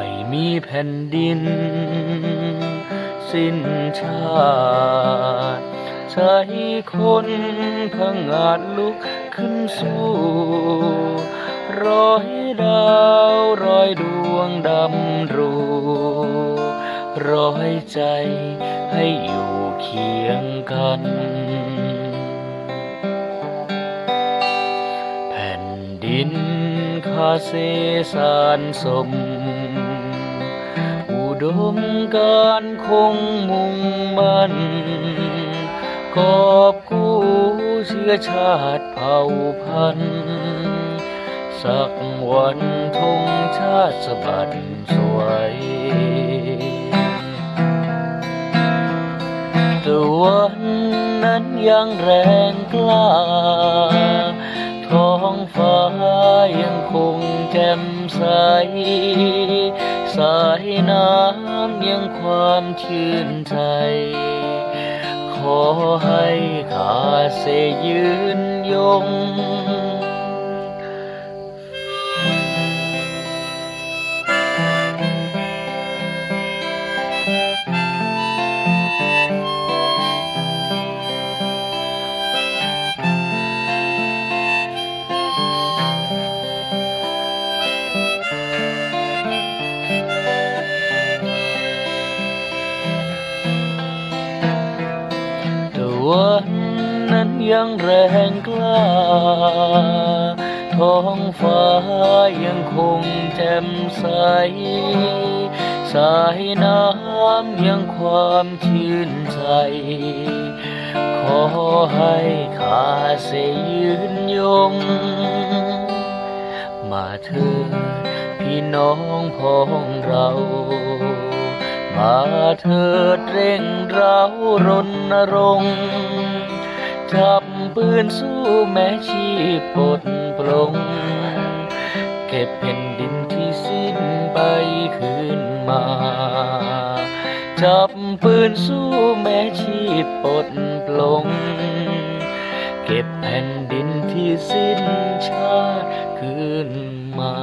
ไม่มีแผ่นดิน สิ้นชาติใช้คนพังอาจลุกขึ้นสู้รอยดาวรอยดวงดำรูร้อยใจให้อยู่เคียงกัน แผ่นดินคาเซสารสม ดมการคงมุ่งมันกอบกู้เชื้อชาติเผ่าพันธุ์สักวันธงชาติสะบัดสวยแต่วันนั้นยังแรงกล้า ท้องฟ้ายังคงแจ่มใส สายน้ำยังความชื่นใจ ขอให้ข้าเสยยืนยง ยังแรงกล้า ท้องฟ้ายังคงแจ่มใส สายน้ำยังความชื่นใจ ขอให้ข้าเสยยืนยง มาเถิดพี่น้องพ้องเรามาเถิดเร่งเรารณรงค์ จับปืนสู้แม้ชีพปดปลง เก็บแผ่นดินที่สิ้นไปคืนมา จับปืนสู้แม้ชีพปดปลง เก็บแผ่นดินที่สิ้นชาติคืนมา